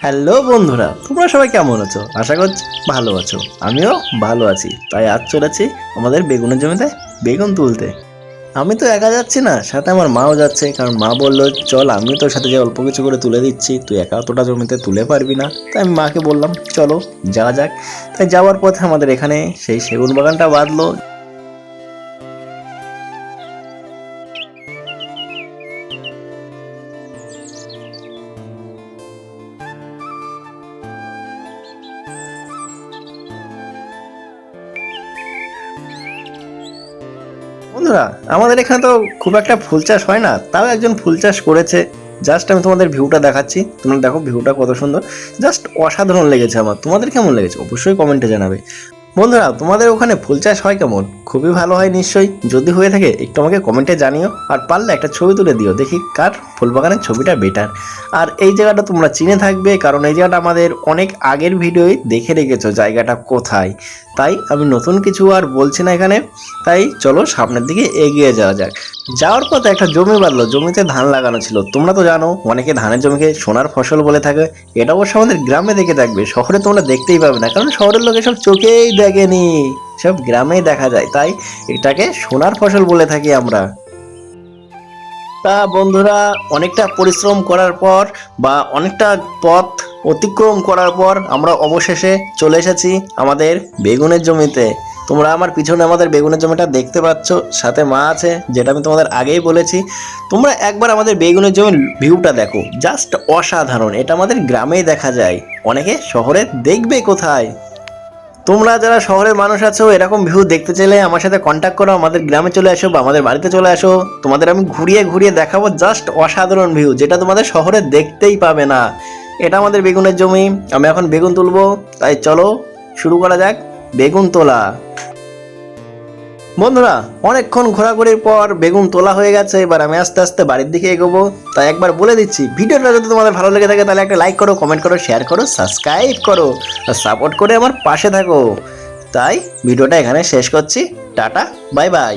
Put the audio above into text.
Hello বন্ধুরা, তোমরা সবাই কেমন আছো? আশা করছি ভালো আছো। আমিও ভালো আছি। তাই আজ চলেছি আমাদের বেগুনের জমিতে বেগুন তুলতে। আমি তো একা যাচ্ছি না, সাথে আমার মাও যাচ্ছে, কারণ মা বলল, চল আমি তোর সাথে যে অল্প কিছু করে তুলে দিচ্ছি, তুই একা অতটা জমিতে তুলে পারবি না। তাই আমি মাকে বললাম, চলো, যাওয়া যাক। তাই যাওয়ার পথে আমাদের এখানে সেই সেগুন বাগানটা বাঁধলো। বন্ধুরা, আমাদের এখানে তো খুব একটা ফুল চাষ হয় না, তাও একজন ফুল চাষ করেছে। জাস্ট আমি তোমাদের ভিউটা দেখাচ্ছি। তোমরা দেখো ভিউটা কত সুন্দর। জাস্ট অসাধারণ লেগেছে আমার। তোমাদের কেমন লেগেছে? অবশ্যই কমেন্টে জানাবে। বন্ধুরা, তোমাদের ওখানে ফুল চাষ হয় কেমন? খুবই ভালো হয় নিশ্চয়ই। যদি হয়ে থাকে, একটু আমাকে কমেন্টে জানিও। আর পারলে একটা ছবি তুলে দিও, দেখি কার ফুল বাগানের ছবিটা বেটার আর এই জায়গাটা তোমরা চিনে থাকবে, কারণ এই জায়গাটা আমাদের অনেক আগের ভিডিওয় দেখে রেখেছো জায়গাটা কোথায়। তাই আমি নতুন কিছু আর বলছি না এখানে। তাই চলো সামনের দিকে এগিয়ে যাওয়া যাক। যাওয়ার পথে একটা জমি বাঁধলো, জমিতে ধান লাগানো ছিল। তোমরা তো জানো, অনেকে ধানের জমিকে সোনার ফসল বলে থাকে। এটা অবশ্য আমাদের গ্রামে দেখে থাকবে শহরে তোমরা দেখতেই পাবে না, কারণ শহরের লোকে সব চোখেই দেখেনি। সব গ্রামেই দেখা যায়, তাই এটাকে সোনার ফসল বলে থাকি আমরা। তা বন্ধুরা, অনেকটা পরিশ্রম করার পর বা অনেকটা পথ অতিক্রম করার পর আমরা অবশেষে চলে এসেছি আমাদের বেগুনের জমিতে। তোমরা আমার পিছনে আমাদের বেগুনের জমিটা দেখতে পাচ্ছ, সাথে মা আছে, যেটা আমি তোমাদের আগেই বলেছি। তোমরা একবার আমাদের বেগুনের জমির ভিউটা দেখো জাস্ট অসাধারণ, এটা আমাদের গ্রামেই দেখা যায়। অনেকে শহরে দেখবে কোথায়? তোমরা যারা শহরের মানুষ আছো, এরকম ভিউ দেখতে চাইলে আমার সাথে কন্ট্যাক্ট করো, আমাদের গ্রামে চলে আসো বা আমাদের বাড়িতে চলে আসো তোমাদের আমি ঘুরিয়ে ঘুরিয়ে দেখাবো জাস্ট অসাধারণ ভিউ যেটা তোমাদের শহরে দেখতেই পাবে না। এটা আমাদের বেগুনের জমি, আমি এখন বেগুন তুলবো, তাই চলো, শুরু করা যাক। বেগুন তোলা। বন্ধুরা, অনেকক্ষণ ঘোরাঘুরির পর বেগুন তোলা হয়ে গেছে, এবার আমি আস্তে আস্তে বাড়ির দিকে এগোবো। তাই একবার বলে দিচ্ছি, ভিডিওটা যদি তোমাদের ভালো লেগে থাকে, তাহলে একটা লাইক করো কমেন্ট করো শেয়ার করো সাবস্ক্রাইব করো, আর সাপোর্ট করে আমার পাশে থাকো। তাই ভিডিওটা এখানে শেষ করছি। Tata bye bye